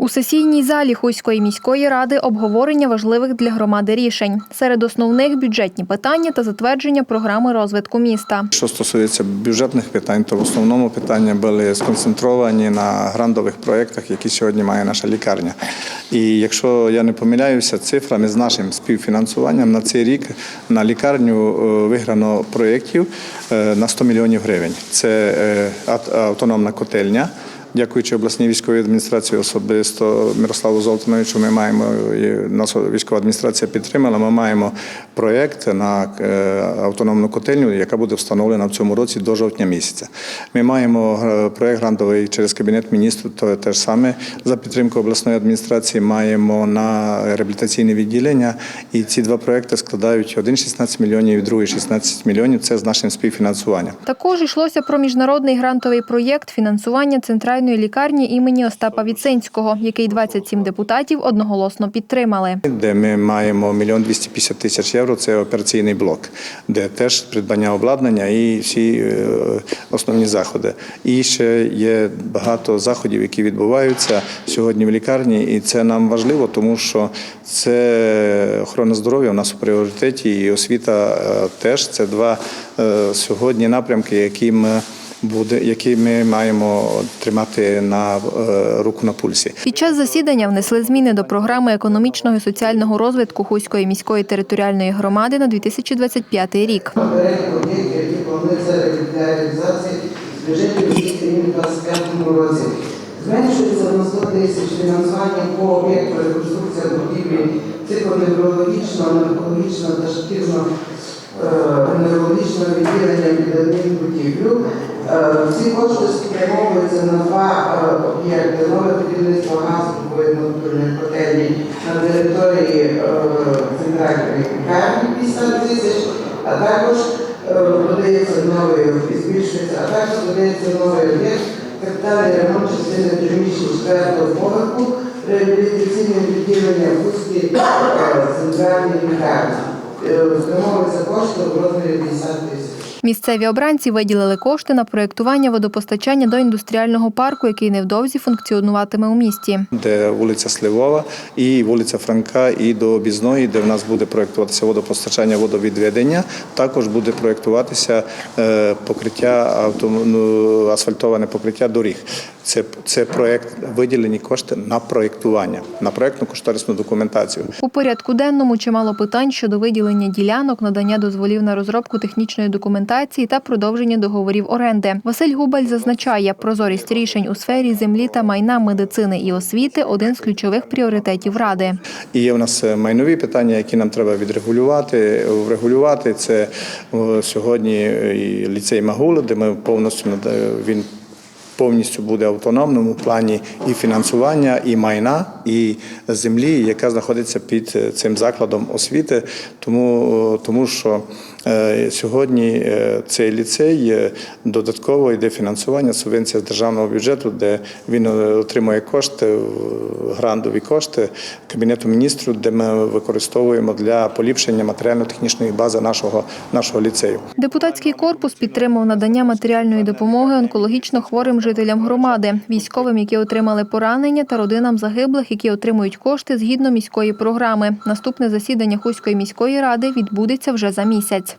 У сесійній залі Хуської міської ради обговорення важливих для громади рішень. Серед основних бюджетні питання та затвердження програми розвитку міста. Що стосується бюджетних питань, то в основному питання були сконцентровані на грандових проєктах, які сьогодні має наша лікарня. І якщо я не помиляюся, цифрами з нашим співфінансуванням на цей рік на лікарню е, виграно проєктів е, на 100 мільйонів гривень. Це е, автономна котельня. Дякуючи обласній військовій адміністрації, особисто Мирославу Золтановичу, ми маємо нас військова адміністрація підтримала. Ми маємо проєкт на е, автономну котельню, яка буде встановлена в цьому році до жовтня місяця. Ми маємо е, проєкт грантовий через кабінет міністрів. То те ж саме за підтримку обласної адміністрації маємо на реабілітаційне відділення. І ці два проєкти складають один 16 мільйонів, другий 16 мільйонів. Це з нашим співфінансуванням. Також йшлося про міжнародний грантовий проєкт фінансування центральної лікарні імені Остапа Віцинського, який 27 депутатів одноголосно підтримали. де ми маємо мільйон 250 тисяч євро. Це операційний блок, де теж придбання обладнання і всі е, основні заходи. І ще є багато заходів, які відбуваються сьогодні в лікарні, і це нам важливо, тому що це охорона здоров'я у нас у пріоритеті, і освіта е, теж це два е, сьогодні напрямки, які ми буде, які ми маємо тримати на е, руку на пульсі. Під час засідання внесли зміни до програми економічного і соціального розвитку Хуської міської територіальної громади на 2025 рік. Перелік об'єктів, які плануються для реалізації з бюджетів міста рівні в 2025 році. Зменшується на 100 тисяч фінансування по об'єкту реконструкція будівлі психоневрологічного, наркологічного та шкірно неврологічного відділення під одним. Е, кошти спрямовуються на два е, об'єкти. Нове будівництво газової натурної котельні на території е, центральної лікарні 50 тисяч, а також е, подається новий і збільшується, а також подається новий об'єкт, капітальний ремонт частини приміщень четвертого поверху, реабілітаційне відділення Бузькій центральній лікарні. Е, кошти в розмірі 50 тисяч. Місцеві обранці виділили кошти на проєктування водопостачання до індустріального парку, який невдовзі функціонуватиме у місті. де вулиця Сливова і вулиця Франка, і до Обізної, де в нас буде проєктуватися водопостачання, водовідведення. Також буде проєктуватися е, покриття авто- ну, асфальтоване покриття доріг. Це, це проєкт виділені кошти на проєктування, на проєктну кошторисну документацію. У порядку денному чимало питань щодо виділення ділянок, надання дозволів на розробку технічної документації та продовження договорів оренди. Василь Губаль зазначає, прозорість рішень у сфері землі та майна медицини і освіти один з ключових пріоритетів ради. І є в нас е, майнові питання, які нам треба відрегулювати. Врегулювати це е, сьогодні е, і ліцей Магула, де ми повністю він. Повністю буде автономним у плані і фінансування, і майна, і землі, яка знаходиться під е, цим закладом освіти, тому, е, тому що сьогодні е, цей ліцей е, додатково йде фінансування, субвенція з державного бюджету, де він е, отримує кошти, е, грантові кошти Кабінету міністрів, де ми використовуємо для поліпшення матеріально-технічної бази нашого, нашого ліцею. Депутатський корпус підтримав надання матеріальної допомоги онкологічно хворим жителям громади, військовим, які отримали поранення, та родинам загиблих, які отримують кошти згідно міської програми. Наступне засідання Хуської міської ради відбудеться вже за місяць.